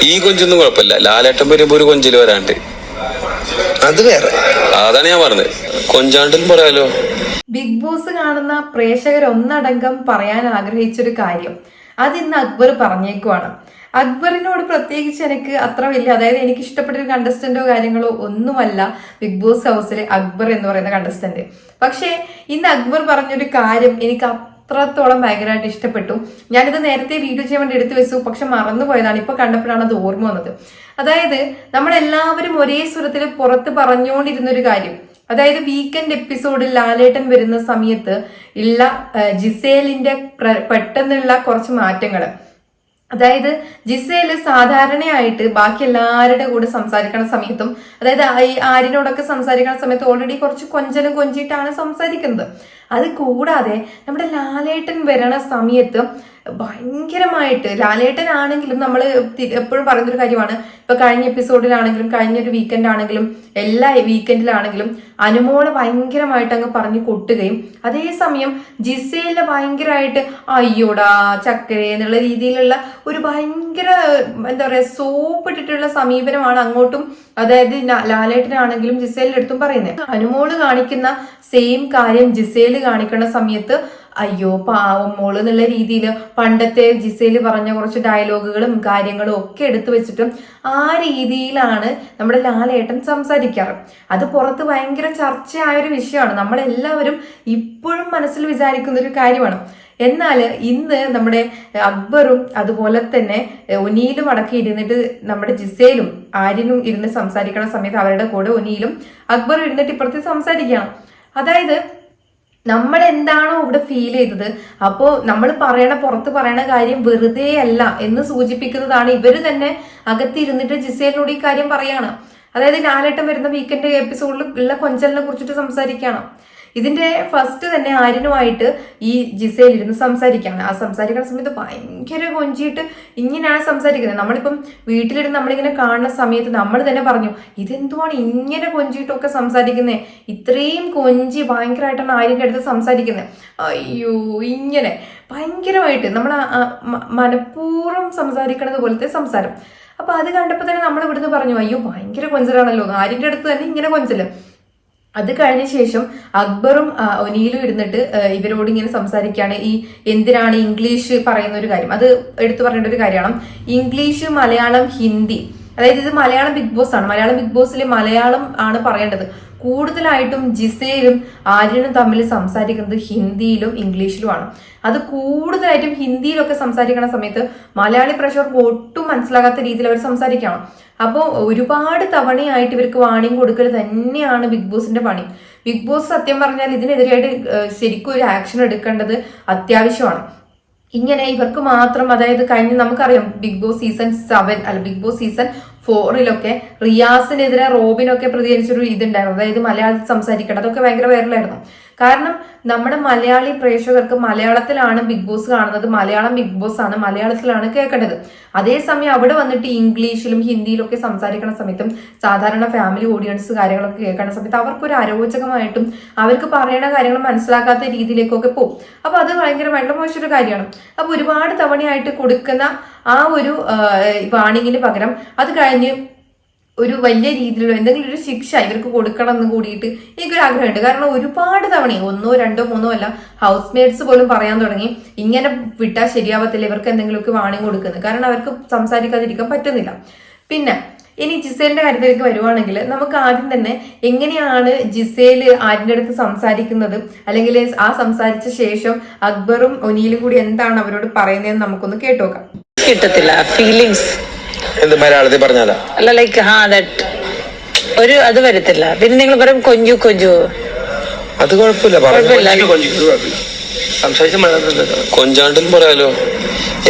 ഈ കൊഞ്ചൊന്നും കുഴപ്പമില്ല. ലാലേട്ടൻ വരുമ്പോ ഒരു കൊഞ്ചിൽ വരാണ്ട്. അത് വേറെ. അതാണ് ഞാൻ പറഞ്ഞത്. കൊഞ്ചാണ്ടും പറയാലോ. ബിഗ് ബോസ് കാണുന്ന പ്രേക്ഷകർ ഒന്നടങ്കം പറയാൻ ആഗ്രഹിച്ചൊരു കാര്യം. അതിന്ന് അക്ബർ പറഞ്ഞേക്കുവാണ്. അക്ബറിനോട് പ്രത്യേകിച്ച് എനിക്ക് അത്ര വലിയ അതായത് എനിക്ക് ഇഷ്ടപ്പെട്ട ഒരു കണ്ടസ്റ്റന്റോ കാര്യങ്ങളോ ഒന്നുമല്ല ബിഗ് ബോസ് ഹൗസിലെ അക്ബർ എന്ന് പറയുന്ന കണ്ടസ്റ്റന്റ് പക്ഷേ ഇന്ന് അക്ബർ പറഞ്ഞൊരു കാര്യം എനിക്ക് അത്രത്തോളം ഭയങ്കരമായിട്ട് ഇഷ്ടപ്പെട്ടു. ഞാനിത് നേരത്തെ വീഡിയോ ചെയ്യാൻ വേണ്ടി എടുത്തു വെച്ചു പക്ഷെ മറന്നുപോയതാണ്. ഇപ്പൊ കണ്ടപ്പോഴാണ് അത് ഓർമ്മ വന്നത്. അതായത് നമ്മളെല്ലാവരും ഒരേ സ്വരത്തിൽ പുറത്ത് പറഞ്ഞുകൊണ്ടിരുന്ന ഒരു കാര്യം. അതായത് വീക്കെൻഡ് എപ്പിസോഡിൽ ലാലേട്ടൻ വരുന്ന സമയത്ത് ഉള്ള ജിസേലിന്റെ പെട്ടെന്നുള്ള കുറച്ച് മാറ്റങ്ങൾ അതായത് ജിസയിൽ സാധാരണയായിട്ട് ബാക്കി എല്ലാവരുടെ കൂടെ സംസാരിക്കണ സമയത്തും അതായത് ഈ ആരിനോടൊക്കെ സംസാരിക്കണ സമയത്ത് ഓൾറെഡി കുറച്ച് കൊഞ്ചലും കൊഞ്ചിട്ടാണ് സംസാരിക്കുന്നത്. അത് കൂടാതെ നമ്മുടെ ലാലേട്ടൻ വരണ സമയത്ത് ഭയങ്കരമായിട്ട്. ലാലേട്ടനാണെങ്കിലും നമ്മൾ എപ്പോഴും പറയുന്നൊരു കാര്യമാണ്. ഇപ്പൊ കഴിഞ്ഞ എപ്പിസോഡിലാണെങ്കിലും കഴിഞ്ഞൊരു വീക്കെൻഡ് ആണെങ്കിലും എല്ലാ വീക്കെൻഡിലാണെങ്കിലും അനുമോൾ ഭയങ്കരമായിട്ട് അങ്ങ് പറഞ്ഞു കൊട്ടുകയും അതേസമയം ജിസേലിനെ ഭയങ്കരമായിട്ട് അയ്യോടാ ചക്കരെ എന്നുള്ള രീതിയിലുള്ള ഒരു ഭയങ്കര എന്താ പറയാ സോപ്പ് ഇട്ടിട്ടുള്ള സമീപനമാണ് അങ്ങോട്ടും അതായത് ലാലേട്ടനാണെങ്കിലും ജിസേലിന്റെ അടുത്തും പറയുന്നത്. അനുമോൾ കാണിക്കുന്ന സെയിം കാര്യം ജിസേൽ കാണിക്കുന്ന സമയത്ത് അയ്യോ പാവം മോൾ എന്നുള്ള രീതിയിൽ പണ്ടത്തെ ജിസയിൽ പറഞ്ഞ കുറച്ച് ഡയലോഗുകളും കാര്യങ്ങളും ഒക്കെ എടുത്തു വെച്ചിട്ടും ആ രീതിയിലാണ് നമ്മുടെ ലാലേട്ടൻ സംസാരിക്കാറ്. അത് പുറത്ത് ഭയങ്കര ചർച്ചയായ ഒരു വിഷയമാണ്. നമ്മളെല്ലാവരും ഇപ്പോഴും മനസ്സിൽ വിചാരിക്കുന്ന ഒരു കാര്യമാണ്. എന്നാൽ ഇന്ന് നമ്മുടെ അക്ബറും അതുപോലെ തന്നെ ഒനിയിലും അടക്കി ഇരുന്നിട്ട് നമ്മുടെ ജിസയിലും ആര്യനും ഇരുന്ന് സംസാരിക്കണ സമയത്ത് അവരുടെ കൂടെ ഒനിയിലും അക്ബറും ഇരുന്നിട്ട് ഇപ്പുറത്ത് സംസാരിക്കണം. അതായത് നമ്മൾ എന്താണോ ഇവിടെ ഫീൽ ചെയ്തത്. അപ്പോൾ നമ്മൾ പറയണ പുറത്ത് പറയണ കാര്യം വെറുതെ അല്ല എന്ന് സൂചിപ്പിക്കുന്നതാണ് ഇവർ തന്നെ അകത്തിരുന്നിട്ട് ജിസേലിനോട് ഈ കാര്യം പറയാണ്. അതായത് ലാലേട്ടൻ വരുന്ന വീക്കെൻഡ് എപ്പിസോഡിൽ ഉള്ള കൊഞ്ചലിനെ കുറിച്ചിട്ട് സംസാരിക്കുകയാണ്. ഇതിന്റെ ഫസ്റ്റ് തന്നെ ആര്യനുമായിട്ട് ഈ ജിസയിൽ ഇരുന്ന് സംസാരിക്കുകയാണ്. ആ സംസാരിക്കുന്ന സമയത്ത് ഭയങ്കര കൊഞ്ചിയിട്ട് ഇങ്ങനെയാണ് സംസാരിക്കുന്നത്. നമ്മളിപ്പം വീട്ടിലിരുന്ന് നമ്മളിങ്ങനെ കാണുന്ന സമയത്ത് നമ്മൾ തന്നെ പറഞ്ഞു ഇതെന്തുമാണ് ഇങ്ങനെ കൊഞ്ചിയിട്ടൊക്കെ സംസാരിക്കുന്നത് ഇത്രയും കൊഞ്ചി ഭയങ്കരമായിട്ടാണ് ആര്യന്റെ അടുത്ത് സംസാരിക്കുന്നത് അയ്യോ ഇങ്ങനെ. ഭയങ്കരമായിട്ട് നമ്മൾ മനഃപൂർവം സംസാരിക്കണത് പോലത്തെ സംസാരം. അപ്പൊ അത് കണ്ടപ്പോൾ തന്നെ നമ്മൾ ഇവിടുന്ന് പറഞ്ഞു അയ്യോ ഭയങ്കര കൊഞ്ചലാണല്ലോ. ആര്യന്റെ അടുത്ത് തന്നെ ഇങ്ങനെ കൊഞ്ചൽ. അത് കഴിഞ്ഞ ശേഷം അക്ബറും ഒനീലും ഇരുന്നിട്ട് ഇവരോട് ഇങ്ങനെ സംസാരിക്കുകയാണ്. ഈ എന്തിനാണ് ഇംഗ്ലീഷ് പറയുന്ന ഒരു കാര്യം. അത് എടുത്തു പറയേണ്ട ഒരു കാര്യമാണ്. ഇംഗ്ലീഷ് മലയാളം ഹിന്ദി. അതായത് ഇത് മലയാളം ബിഗ് ബോസ് ആണ്. മലയാളം ബിഗ് ബോസിൽ മലയാളം ആണ് പറയേണ്ടത്. കൂടുതലായിട്ടും ജിസയിലും ആര്യനും തമ്മിൽ സംസാരിക്കുന്നത് ഹിന്ദിയിലും ഇംഗ്ലീഷിലുമാണ്. അത് കൂടുതലായിട്ടും ഹിന്ദിയിലൊക്കെ സംസാരിക്കുന്ന സമയത്ത് മലയാളി പ്രഷർക്ക് ഒട്ടും മനസ്സിലാകാത്ത രീതിയിൽ അവർ സംസാരിക്കണം. അപ്പോൾ ഒരുപാട് തവണയായിട്ട് ഇവർക്ക് വാണിംഗ് കൊടുക്കൽ തന്നെയാണ് ബിഗ് ബോസിന്റെ പണി. ബിഗ് ബോസ് സത്യം പറഞ്ഞാൽ ഇതിനെതിരായിട്ട് ശരിക്കും ഒരു ആക്ഷൻ എടുക്കേണ്ടത് അത്യാവശ്യമാണ്. ഇങ്ങനെ ഇവർക്ക് മാത്രം അതായത് കഴിഞ്ഞ് നമുക്കറിയാം ബിഗ് ബോസ് സീസൺ സെവൻ അല്ല ബിഗ് ബോസ് സീസൺ ഫോറിലൊക്കെ റിയാസിനെതിരെ റോബിനൊക്കെ പ്രതികരിച്ചൊരു ഇതുണ്ടായിരുന്നു. അതായത് മലയാളത്തിൽ സംസാരിക്കണം അതൊക്കെ ഭയങ്കര വൈറലായിരുന്നു. കാരണം നമ്മുടെ മലയാളി പ്രേക്ഷകർക്ക് മലയാളത്തിലാണ് ബിഗ് ബോസ് കാണുന്നത്. മലയാളം ബിഗ് ബോസ് ആണ്. മലയാളത്തിലാണ് കേൾക്കേണ്ടത്. അതേസമയം അവിടെ വന്നിട്ട് ഇംഗ്ലീഷിലും ഹിന്ദിയിലും ഒക്കെ സംസാരിക്കുന്ന സമയത്തും സാധാരണ ഫാമിലി ഓഡിയൻസ് കാര്യങ്ങളൊക്കെ കേൾക്കുന്ന സമയത്ത് അവർക്കൊരു അരോചകമായിട്ടും അവർക്ക് പറയണ കാര്യങ്ങൾ മനസ്സിലാക്കാത്ത രീതിയിലേക്കൊക്കെ പോകും. അപ്പൊ അത് ഭയങ്കരമായിട്ടുള്ള മോശമൊരു കാര്യമാണ്. അപ്പൊ ഒരുപാട് തവണയായിട്ട് കൊടുക്കുന്ന ആ ഒരു വാണിങ്ങിന് പകരം അത് കഴിഞ്ഞ് ഒരു വലിയ രീതിയിലുള്ള എന്തെങ്കിലും ഒരു ശിക്ഷ ഇവർക്ക് കൊടുക്കണം എന്ന് കൂടിയിട്ട് എനിക്കൊരു ആഗ്രഹമുണ്ട് കാരണം ഒരുപാട് തവണ ഒന്നോ രണ്ടോ മൂന്നോ അല്ല ഹൗസ് മേറ്റ്സ് പോലും പറയാൻ തുടങ്ങി ഇങ്ങനെ വിട്ടാൽ ശരിയാവത്തില്ല ഇവർക്ക് എന്തെങ്കിലുമൊക്കെ വാണിംഗ് കൊടുക്കുന്നത്. കാരണം അവർക്ക് സംസാരിക്കാതിരിക്കാൻ പറ്റുന്നില്ല. പിന്നെ ഇനി ജിസേലിന്റെ കാര്യത്തിലേക്ക് വരുവാണെങ്കിൽ നമുക്ക് ആദ്യം തന്നെ എങ്ങനെയാണ് ജിസേൽ ആരിന്റെ അടുത്ത് സംസാരിക്കുന്നത്? അല്ലെങ്കിൽ ആ സംസാരിച്ച ശേഷം അക്ബറും ഒനിയിലും കൂടി എന്താണ് അവരോട് പറയുന്നതെന്ന് നമുക്കൊന്ന് കേട്ടോക്കാം. കിട്ടത്തില്ല. ഫീലിങ്സ് എന്ത് മലയാളത്തിൽ പറഞ്ഞാലോ? അല്ല ലൈക്ക് ഹാ ദാറ്റ് ഒരു അത് വരത്തില്ല. പിന്നെ നിങ്ങൾ പറയും കൊഞ്ചു കൊഞ്ചു. അത് കുഴപ്പമില്ല കുഴപ്പമില്ല. സംസാരിച്ച പറയാലോ.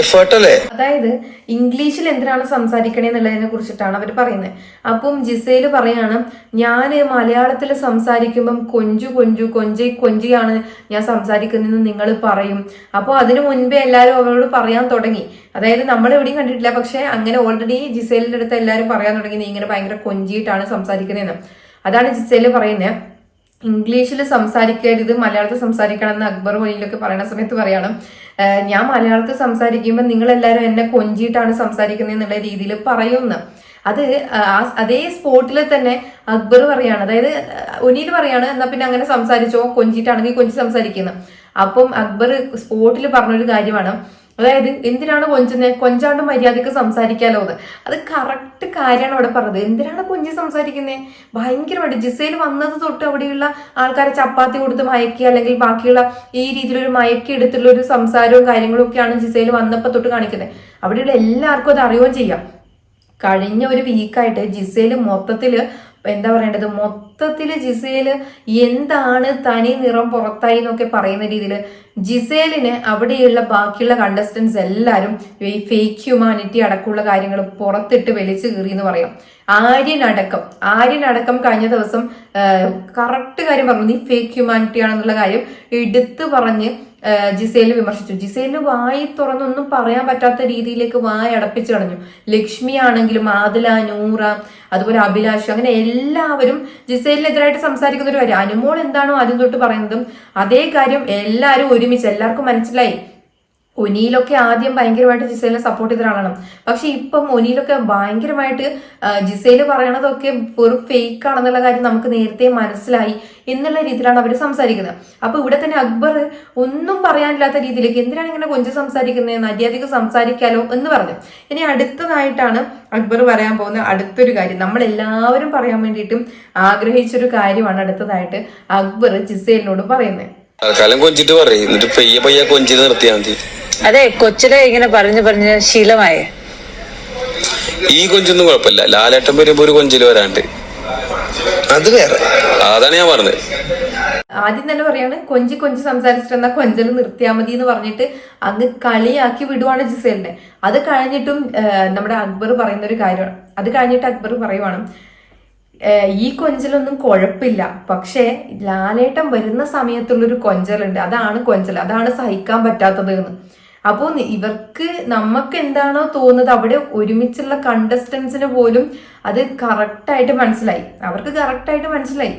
എഫേർട്ട് അതായത് ഇംഗ്ലീഷിൽ എന്തിനാണ് സംസാരിക്കണേ എന്നുള്ളതിനെ കുറിച്ചിട്ടാണ് അവർ പറയുന്നത്. അപ്പം ജിസയിൽ പറയാണ് ഞാൻ മലയാളത്തിൽ സംസാരിക്കുമ്പം കൊഞ്ചു കൊഞ്ചു കൊഞ്ചി കൊഞ്ചിയാണ് ഞാൻ സംസാരിക്കുന്നതെന്ന് നിങ്ങൾ പറയും. അപ്പോൾ അതിനു മുൻപേ എല്ലാവരും അവരോട് പറയാൻ തുടങ്ങി. അതായത് നമ്മൾ എവിടെയും കണ്ടിട്ടില്ല പക്ഷെ അങ്ങനെ ഓൾറെഡി ജിസേലിന്റെ അടുത്ത് എല്ലാവരും പറയാൻ തുടങ്ങി നീ ഇങ്ങനെ ഭയങ്കര കൊഞ്ചിയിട്ടാണ് സംസാരിക്കുന്നതെന്ന്. അതാണ് ജിസേൽ പറയുന്നത്. ഇംഗ്ലീഷിൽ സംസാരിക്കരുത് മലയാളത്തിൽ സംസാരിക്കണം എന്ന് അക്ബർ വഴിയിലൊക്കെ പറയുന്ന സമയത്ത് പറയണം. ഞാൻ മലയാളത്തിൽ സംസാരിക്കുമ്പോൾ നിങ്ങളെല്ലാവരും എന്നെ കൊഞ്ചിയിട്ടാണ് സംസാരിക്കുന്നത് എന്നുള്ള രീതിയിൽ പറയുന്നു. അത് അതേ സ്പോട്ടിൽ തന്നെ അക്ബർ പറയാണ്. അതായത് ഒനീൽ പറയാണ് എന്നാ പിന്നെ അങ്ങനെ സംസാരിച്ചോ? കൊഞ്ചിട്ടാണെങ്കിൽ കൊഞ്ചി സംസാരിക്കുന്നു. അപ്പം അക്ബർ സ്പോട്ടിൽ പറഞ്ഞൊരു കാര്യമാണ്. അതായത് എന്തിനാണ് കൊഞ്ചുന്നത് കൊഞ്ചാണ്ട് മര്യാദയ്ക്ക് സംസാരിക്കാലോ എന്ന് അത് കറക്റ്റ് കാര്യമാണ് അവിടെ പറഞ്ഞത്. എന്തിനാണ് കൊഞ്ചി സംസാരിക്കുന്നത് ഭയങ്കരമായിട്ട് ജിസയിൽ വന്നത് തൊട്ട് അവിടെയുള്ള ആൾക്കാരെ ചപ്പാത്തി കൊടുത്ത് മയക്കി അല്ലെങ്കിൽ ബാക്കിയുള്ള ഈ രീതിയിലൊരു മയക്കി എടുത്തുള്ള ഒരു സംസാരവും കാര്യങ്ങളും ഒക്കെയാണ് ജിസയിൽ വന്നപ്പോൾ തൊട്ട് കാണിക്കുന്നത് അവിടെയുള്ള എല്ലാവർക്കും അത് അറിയുകയും ചെയ്യാം. കഴിഞ്ഞ ഒരു വീക്കായിട്ട് ജിസയിൽ മൊത്തത്തിൽ എന്താ പറയേണ്ടത്? മൊത്തത്തിൽ ജിസേൽ എന്താണ് തനി നിറം പുറത്തായി എന്നൊക്കെ പറയുന്ന രീതിയിൽ ജിസേലിന് അവിടെയുള്ള ബാക്കിയുള്ള കണ്ടസ്റ്റൻസ് എല്ലാവരും ഈ ഫേക്ക് ഹ്യൂമാനിറ്റി അടക്കമുള്ള കാര്യങ്ങൾ പുറത്തിട്ട് വലിച്ചു കീറി എന്ന് പറയാം. ആര്യനടക്കം. ആര്യനടക്കം കഴിഞ്ഞ ദിവസം കറക്റ്റ് കാര്യം പറഞ്ഞു. നീ ഫേക്ക് ഹ്യൂമാനിറ്റി ആണെന്നുള്ള കാര്യം എടുത്തു പറഞ്ഞ് ജിസേലിനെ വിമർശിച്ചു. ജിസേലിന് വായി തുറന്നൊന്നും പറയാൻ പറ്റാത്ത രീതിയിലേക്ക് വായ അടപ്പിച്ചു കളഞ്ഞു. ലക്ഷ്മി ആണെങ്കിലും ആദില നൂറ അതുപോലെ അഭിലാഷ് അങ്ങനെ എല്ലാവരും ജിസേലിനെതിരായിട്ട് സംസാരിക്കുന്ന ഒരു കാര്യം. അനുമോൾ എന്താണോ ആദ്യം തൊട്ട് പറയുന്നതും അതേ കാര്യം എല്ലാവരും ഒരുമിച്ച് എല്ലാവർക്കും മനസ്സിലായി. ഒനിയിലൊക്കെ ആദ്യം ഭയങ്കരമായിട്ട് ജിസേലിനെ സപ്പോർട്ട് ചെയ്ത ഒരാളാണ് പക്ഷെ ഇപ്പം ഒനിയിലൊക്കെ ഭയങ്കരമായിട്ട് ജിസേൽ പറയണതൊക്കെ വെറും ഫേക്ക് ആണെന്നുള്ള കാര്യം നമുക്ക് നേരത്തെ മനസ്സിലായി എന്നുള്ള രീതിയിലാണ് അവർ സംസാരിക്കുന്നത്. അപ്പൊ ഇവിടെ തന്നെ അക്ബർ ഒന്നും പറയാനില്ലാത്ത രീതിയിലേക്ക് എന്തിനാണ് ഇങ്ങനെ കൊഞ്ച് സംസാരിക്കുന്നത് മര്യാദയ്ക്ക് സംസാരിക്കാലോ എന്ന് പറഞ്ഞു. ഇനി അടുത്തതായിട്ടാണ് അക്ബർ പറയാൻ പോകുന്ന അടുത്തൊരു കാര്യം. നമ്മൾ എല്ലാവരും പറയാൻ വേണ്ടിയിട്ടും ആഗ്രഹിച്ചൊരു കാര്യമാണ് അടുത്തതായിട്ട് അക്ബർ ജിസേലിനോട് പറയുന്നത്. തൽക്കാലം കൊഞ്ചിട്ട് പറയും. എന്നിട്ട് പയ്യ പയ്യ കൊഞ്ചിട്ട് നിർത്തിയാൽ മതി. അതെ കൊച്ചിലെ ഇങ്ങനെ പറഞ്ഞു പറഞ്ഞ് ശീലമായേ. ഈ കൊഞ്ചൊന്നും കുഴപ്പമില്ല. ലാലേട്ടൻ വരുമ്പോ ഒരു കൊഞ്ചിൽ വരാണ്ട്. അത് വേറെ. അതാണ് ഞാൻ പറഞ്ഞത്. ആദ്യം തന്നെ പറയാണ് കൊഞ്ചി കൊഞ്ചി സംസാരിച്ചിട്ടെന്നാ കൊഞ്ചൽ നിർത്തിയാൽ മതി എന്ന് പറഞ്ഞിട്ട് അങ്ങ് കളിയാക്കി വിടുവാണ് ജിസേലിനെ. അത് കഴിഞ്ഞിട്ടും നമ്മുടെ അക്ബർ പറയുന്ന ഒരു കാര്യമാണ്. അത് കഴിഞ്ഞിട്ട് അക്ബർ പറയുവാണ് "ഏ, ഈ കൊഞ്ചലൊന്നും കുഴപ്പമില്ല. പക്ഷേ ലാലേട്ടം വരുന്ന സമയത്തുള്ളൊരു കൊഞ്ചലുണ്ട്. അതാണ് കൊഞ്ചൽ. അതാണ് സഹിക്കാൻ പറ്റാത്തത് എന്ന്. അപ്പോൾ ഇവർക്ക് നമുക്ക് എന്താണോ തോന്നുന്നത് അവിടെ ഒരുമിച്ചുള്ള കണ്ടസ്റ്റൻസിന് പോലും അത് കറക്റ്റായിട്ട് മനസ്സിലായി. അവർക്ക് കറക്റ്റായിട്ട് മനസ്സിലായി.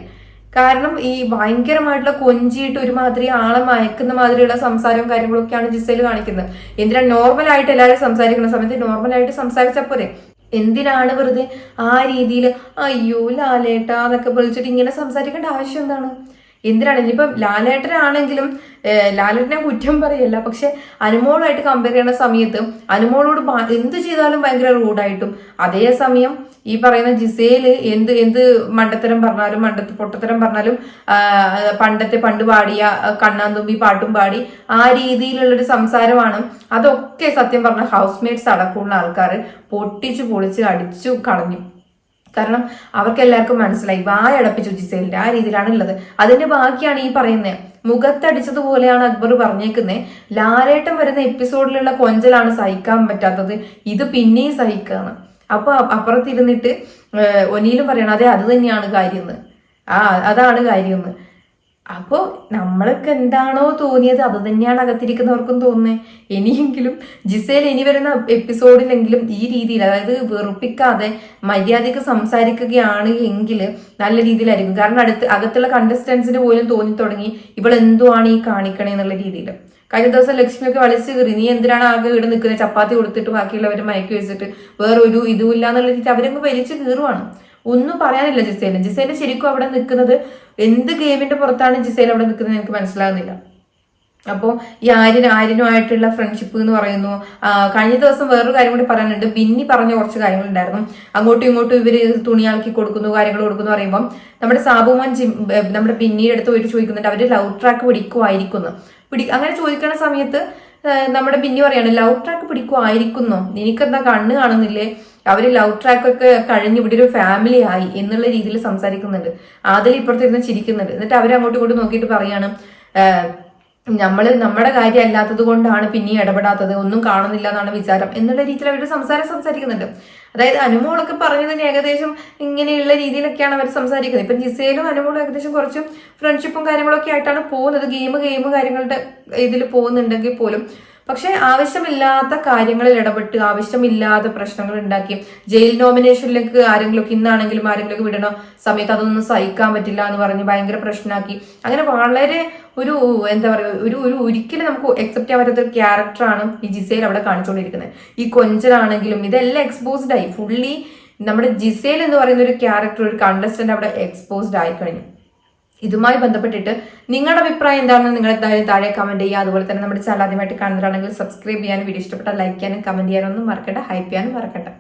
കാരണം ഈ ഭയങ്കരമായിട്ടുള്ള കൊഞ്ചിയിട്ട് ഒരുമാതിരി ആളെ മയക്കുന്ന മാതിരിയുള്ള സംസാരവും കാര്യങ്ങളൊക്കെയാണ് ജിസയിൽ കാണിക്കുന്നത്. എന്തിനാ നോർമൽ ആയിട്ട് എല്ലാവരും സംസാരിക്കുന്ന സമയത്ത് നോർമൽ ആയിട്ട് സംസാരിച്ചാൽ പോരെ? എന്തിനാണ് വെറുതെ ആ രീതിയിൽ അയ്യോ ലാലേട്ടാ എന്നൊക്കെ വിളിച്ചിട്ട് ഇങ്ങനെ സംസാരിക്കേണ്ട ആവശ്യം എന്താണ്? എന്തിനാണ്? ഇനിയിപ്പം ലാലേട്ടനാണെങ്കിലും ലാലേട്ടനെ കുറ്റം പറയല്ല. പക്ഷെ അനുമോളായിട്ട് കമ്പയർ ചെയ്യുന്ന സമയത്ത് അനുമോളോട് എന്ത് ചെയ്താലും ഭയങ്കര റൂഡായിട്ടും അതേസമയം ഈ പറയുന്ന ജിസേൽ എന്ത് എന്ത് മണ്ടത്തരം പറഞ്ഞാലും മണ്ടത്ത് പൊട്ടത്തരം പറഞ്ഞാലും പണ്ടത്തെ പണ്ട് പാടിയ കണ്ണാന്തുമ്പി പാട്ടും പാടി ആ രീതിയിലുള്ളൊരു സംസാരമാണ്. അതൊക്കെ സത്യം പറഞ്ഞ ഹൗസ് മേറ്റ്സ് അടക്കമുള്ള ആൾക്കാർ പൊട്ടിച്ചു പൊളിച്ച് അടിച്ചു കളഞ്ഞു. കാരണം അവർക്ക് എല്ലാവർക്കും മനസ്സിലായി വായടപ്പിച്ചു ജിസേലിന്റെ ആ രീതിയിലാണ് ഉള്ളത് അതിന്റെ ബാക്കിയാണ് ഈ പറയുന്നത് മുഖത്തടിച്ചതുപോലെയാണ് അക്ബർ പറഞ്ഞേക്കുന്നത് ലാലേട്ടം വരുന്ന എപ്പിസോഡിലുള്ള കൊഞ്ചലാണ് സഹിക്കാൻ പറ്റാത്തത്. ഇത് പിന്നെയും സഹിക്കാന്ന് അപ്പൊ അപ്പുറത്തിരുന്നിട്ട് ഒനിയിലും പറയണം അതെ അത് തന്നെയാണ് കാര്യം ആ അതാണ് കാര്യം എന്ന് അപ്പോ നമ്മൾക്ക് എന്താണോ തോന്നിയത് അത് തന്നെയാണ് അകത്തിരിക്കുന്നവർക്കും തോന്നുന്നത് ഇനിയെങ്കിലും ജിസേൽ ഇനി വരുന്ന എപ്പിസോഡിലെങ്കിലും ഈ രീതിയിൽ അതായത് വെറുപ്പിക്കാതെ മര്യാദയ്ക്ക് സംസാരിക്കുകയാണ് എങ്കിൽ നല്ല രീതിയിലായിരിക്കും. കാരണം അടുത്ത് അകത്തുള്ള കണ്ടസ്റ്റൻസിന് പോലും തോന്നി തുടങ്ങി ഇവൾ എന്തുവാണ് ഈ കാണിക്കണേ എന്നുള്ള രീതിയിൽ. കഴിഞ്ഞ ദിവസം ലക്ഷ്മിയൊക്കെ വലിച്ചു കയറി നീ എന്തിനാണ് ആകെ ഇവിടെ നിൽക്കുന്നത് ചപ്പാത്തി കൊടുത്തിട്ട് ബാക്കിയുള്ളവർ മയക്കി വെച്ചിട്ട് വേറൊരു ഇതുമില്ല എന്നുള്ള രീതിയിൽ അവരങ്ങ് വലിച്ചു കീറുവാണ്. ഒന്നും പറയാനില്ല ജിസേന. ജിസേന ശരിക്കും അവിടെ നിൽക്കുന്നത് എന്ത് ഗെയിമിന്റെ പുറത്താണ് ജിസേൽ അവിടെ നിൽക്കുന്നത് എനിക്ക് മനസ്സിലാകുന്നില്ല. അപ്പോൾ ഈ ആര്യൻ ആര്യനുമായിട്ടുള്ള ഫ്രണ്ട്ഷിപ്പ് എന്ന് പറയുന്നു. കഴിഞ്ഞ ദിവസം വേറൊരു കാര്യം കൂടി പറയാനുണ്ട്. ബിന്നി പറഞ്ഞ കുറച്ച് കാര്യങ്ങളുണ്ടായിരുന്നു. അങ്ങോട്ടും ഇങ്ങോട്ടും ഇവർ തുണിയാക്കി കൊടുക്കുന്നു കാര്യങ്ങൾ കൊടുക്കുന്നു പറയുമ്പോൾ നമ്മുടെ സാബുമാൻ ജിം നമ്മുടെ ബിന്നിയുടെ അടുത്ത് പോയിട്ട് ചോദിക്കുന്നുണ്ട്. അവർ ലവ് ട്രാക്ക് പിടിക്കുമായിരിക്കുന്നു. പിടി അങ്ങനെ ചോദിക്കുന്ന സമയത്ത് നമ്മുടെ ബിന്നി പറയാണ് ലവ് ട്രാക്ക് പിടിക്കുമായിരിക്കുന്നോ. എനിക്കെന്താ കണ്ണ് കാണുന്നില്ലേ? അവർ ലവ് ട്രാക്ക് ഒക്കെ കഴിഞ്ഞ് ഇവിടെ ഒരു ഫാമിലി ആയി എന്നുള്ള രീതിയിൽ സംസാരിക്കുന്നുണ്ട്. അതിൽ ഇപ്പുറത്തിരുന്ന് ചിരിക്കുന്നുണ്ട്. എന്നിട്ട് അവർ അങ്ങോട്ടും ഇങ്ങോട്ടും നോക്കിയിട്ട് പറയാണ് നമ്മൾ നമ്മുടെ കാര്യം അല്ലാത്തത് കൊണ്ടാണ് പിന്നെ ഇടപെടാത്തത്. ഒന്നും കാണുന്നില്ല എന്നാണ് വിചാരം. എന്നുള്ള രീതിയിൽ അവർ സംസാരം സംസാരിക്കുന്നുണ്ട്. അതായത് അനുമോളൊക്കെ പറഞ്ഞതിന് ഏകദേശം ഇങ്ങനെയുള്ള രീതിയിലൊക്കെയാണ് അവർ സംസാരിക്കുന്നത്. ഇപ്പം ജിസയിലും അനുമോളും ഏകദേശം കുറച്ച് ഫ്രണ്ട്ഷിപ്പും കാര്യങ്ങളൊക്കെ ആയിട്ടാണ് പോകുന്നത്. ഗെയിം ഗെയിം കാര്യങ്ങളുടെ ഇതിൽ പോകുന്നുണ്ടെങ്കിൽ പോലും പക്ഷെ ആവശ്യമില്ലാത്ത കാര്യങ്ങളിൽ ഇടപെട്ട് ആവശ്യമില്ലാത്ത പ്രശ്നങ്ങൾ ഉണ്ടാക്കി. ജയിൽ നോമിനേഷനിലേക്ക് ആരെങ്കിലുമൊക്കെ ഇന്നാണെങ്കിലും ആരെങ്കിലുമൊക്കെ വിടണ? സമയത്ത് അതൊന്നും സഹിക്കാൻ പറ്റില്ല എന്ന് പറഞ്ഞ് ഭയങ്കര പ്രശ്നമാക്കി. അങ്ങനെ വളരെ ഒരു എന്താ പറയുക ഒരു ഒരു ഒരിക്കലും നമുക്ക് എക്സെപ്റ്റ് ചെയ്യാൻ പറ്റാത്ത ഒരു ക്യാരക്ടറാണ് ഈ ജിസയിൽ അവിടെ കാണിച്ചുകൊണ്ടിരിക്കുന്നത്. ഈ കൊഞ്ചനാണെങ്കിലും ഇതെല്ലാം എക്സ്പോസ്ഡ് ആയി. ഫുള്ളി നമ്മുടെ ജിസേൽ എന്ന് പറയുന്ന ഒരു ക്യാരക്ടർ ഒരു കണ്ടസ്റ്റന്റ് അവിടെ എക്സ്പോസ്ഡ് ആയി കഴിഞ്ഞു. ഇതുമായി ബന്ധപ്പെട്ടിട്ട് നിങ്ങളുടെ അഭിപ്രായം എന്താണെന്ന് നിങ്ങൾ എന്തായാലും താഴെ കമന്റ് ചെയ്യുക. അതുപോലെ തന്നെ നമ്മുടെ ചാനൽ ആദ്യമായിട്ട് കാണുന്നതാണെങ്കിൽ സബ്സ്ക്രൈബ് ചെയ്യാനും വീഡിയോ ഇഷ്ടപ്പെട്ടാൽ ലൈക്ക് ചെയ്യാനും കമന്റ് ചെയ്യാനും ഒന്നും മറക്കട്ടെ ഹൈപ്പ് ചെയ്യാനും മറക്കട്ടെ